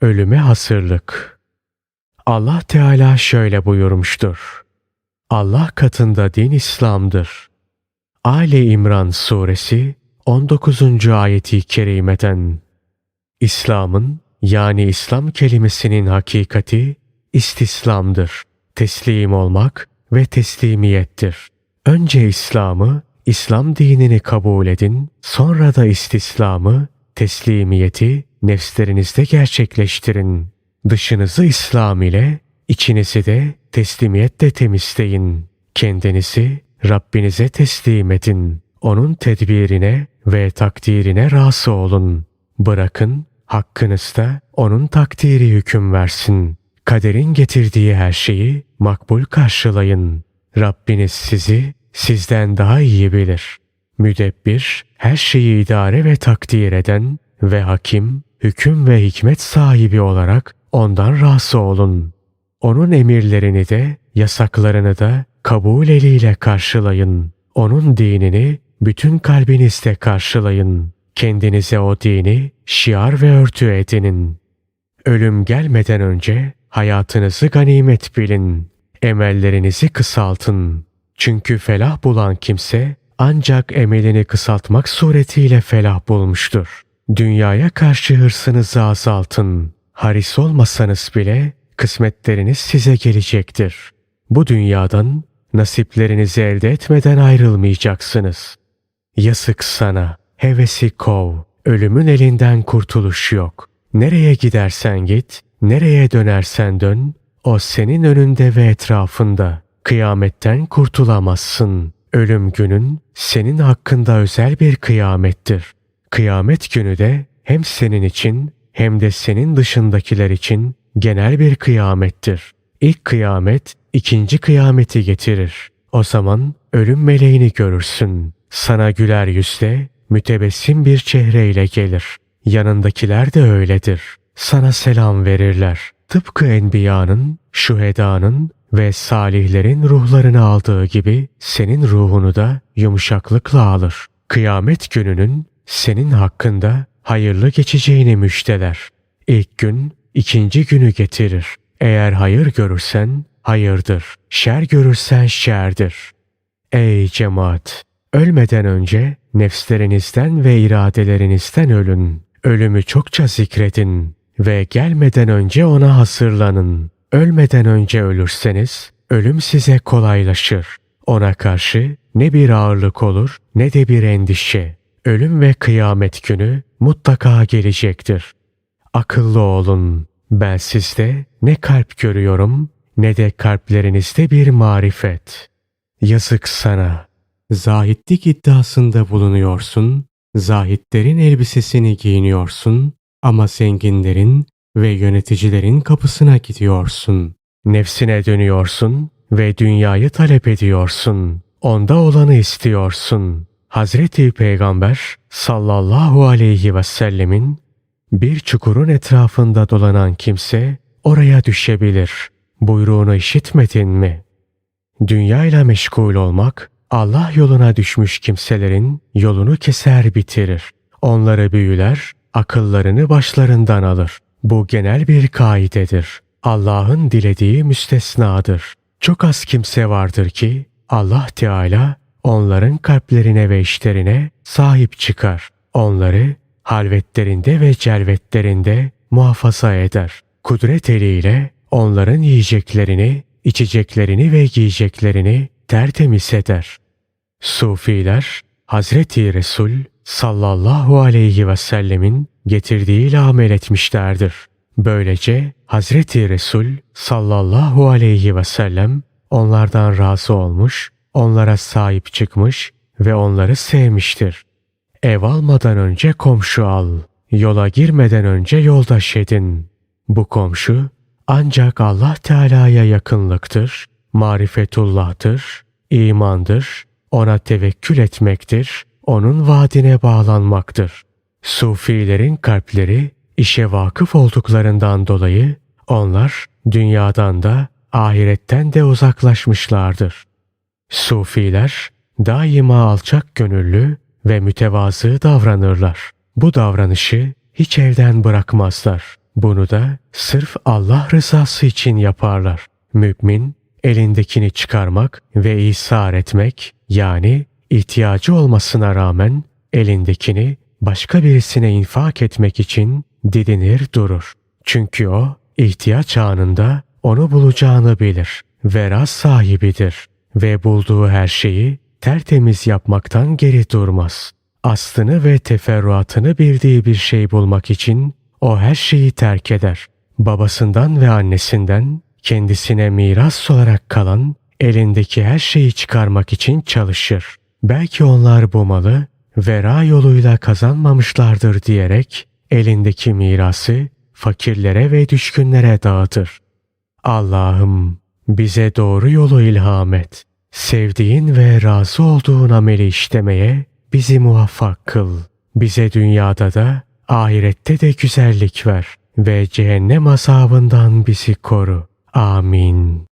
Ölüme hasırlık. Allah Teala şöyle buyurmuştur. Allah katında din İslam'dır. Ali İmran suresi 19. ayeti kerimeden İslam'ın yani İslam kelimesinin hakikati istislamdır. Teslim olmak ve teslimiyettir. Önce İslam'ı, İslam dinini kabul edin, sonra da istislamı, teslimiyeti nefslerinizde gerçekleştirin. Dışınızı İslam ile, içinizi de teslimiyetle temizleyin. Kendinizi Rabbinize teslim edin. Onun tedbirine ve takdirine razı olun. Bırakın hakkınızda onun takdiri hüküm versin. Kaderin getirdiği her şeyi makbul karşılayın. Rabbiniz sizi sizden daha iyi bilir. Müdebbir, her şeyi idare ve takdir eden ve hakim, hüküm ve hikmet sahibi olarak ondan razı olun. Onun emirlerini de, yasaklarını da kabul eliyle karşılayın. Onun dinini bütün kalbinizle karşılayın. Kendinize o dini şiar ve örtü edinin. Ölüm gelmeden önce hayatınızı ganimet bilin. Emellerinizi kısaltın. Çünkü felah bulan kimse ancak emelini kısaltmak suretiyle felah bulmuştur. Dünyaya karşı hırsınızı azaltın. Haris olmasanız bile kısmetleriniz size gelecektir. Bu dünyadan nasiplerinizi elde etmeden ayrılmayacaksınız. Yazık sana, hevesi kov, ölümün elinden kurtuluş yok. Nereye gidersen git, nereye dönersen dön, o senin önünde ve etrafında. Kıyametten kurtulamazsın. Ölüm günün senin hakkında özel bir kıyamettir. Kıyamet günü de hem senin için hem de senin dışındakiler için genel bir kıyamettir. İlk kıyamet ikinci kıyameti getirir. O zaman ölüm meleğini görürsün. Sana güler yüzle, mütebessim bir çehreyle gelir. Yanındakiler de öyledir. Sana selam verirler. Tıpkı enbiyanın, şuhedanın ve salihlerin ruhlarını aldığı gibi senin ruhunu da yumuşaklıkla alır. Kıyamet gününün senin hakkında hayırlı geçeceğini müjdeler. İlk gün ikinci günü getirir. Eğer hayır görürsen hayırdır. Şer görürsen şerdir. Ey cemaat! Ölmeden önce nefslerinizden ve iradelerinizden ölün. Ölümü çokça zikredin ve gelmeden önce ona hasırlanın. Ölmeden önce ölürseniz ölüm size kolaylaşır. Ona karşı ne bir ağırlık olur ne de bir endişe. Ölüm ve kıyamet günü mutlaka gelecektir. Akıllı olun. Ben sizde ne kalp görüyorum ne de kalplerinizde bir marifet. Yazık sana. Zahitlik iddiasında bulunuyorsun, zahitlerin elbisesini giyiniyorsun ama zenginlerin ve yöneticilerin kapısına gidiyorsun. Nefsine dönüyorsun ve dünyayı talep ediyorsun. Onda olanı istiyorsun. Hazreti Peygamber sallallahu aleyhi ve sellemin bir çukurun etrafında dolanan kimse oraya düşebilir. Buyruğunu işitmedin mi? Dünyayla meşgul olmak Allah yoluna düşmüş kimselerin yolunu keser bitirir. Onları büyüler, akıllarını başlarından alır. Bu genel bir kaidedir. Allah'ın dilediği müstesnadır. Çok az kimse vardır ki Allah Teala onların kalplerine ve işlerine sahip çıkar. Onları halvetlerinde ve celvetlerinde muhafaza eder. Kudret eliyle onların yiyeceklerini, içeceklerini ve giyeceklerini tertemiz eder. Sufiler Hazreti Resul sallallahu aleyhi ve sellemin getirdiğiyle amel etmişlerdir. Böylece Hazreti Resul sallallahu aleyhi ve sellem onlardan razı olmuş, onlara sahip çıkmış ve onları sevmiştir. Ev almadan önce komşu al, yola girmeden önce yoldaş edin. Bu komşu ancak Allah Teala'ya yakınlıktır, marifetullah'tır, imandır, ona tevekkül etmektir, onun vaadine bağlanmaktır. Sufilerin kalpleri işe vakıf olduklarından dolayı onlar dünyadan da ahiretten de uzaklaşmışlardır. Sufiler daima alçak gönüllü ve mütevazı davranırlar. Bu davranışı hiç elden bırakmazlar. Bunu da sırf Allah rızası için yaparlar. Mümin elindekini çıkarmak ve ishar etmek yani ihtiyacı olmasına rağmen elindekini başka birisine infak etmek için didinir durur. Çünkü o ihtiyaç anında onu bulacağını bilir. Veraz sahibidir ve bulduğu her şeyi tertemiz yapmaktan geri durmaz. Aslını ve teferruatını bildiği bir şey bulmak için o her şeyi terk eder. Babasından ve annesinden kendisine miras olarak kalan elindeki her şeyi çıkarmak için çalışır. Belki onlar bu malı vera yoluyla kazanmamışlardır diyerek elindeki mirası fakirlere ve düşkünlere dağıtır. Allah'ım bize doğru yolu ilham et. Sevdiğin ve razı olduğun ameli işlemeye bizi muvaffak kıl. Bize dünyada da ahirette de güzellik ver ve cehennem azabından bizi koru. Amin.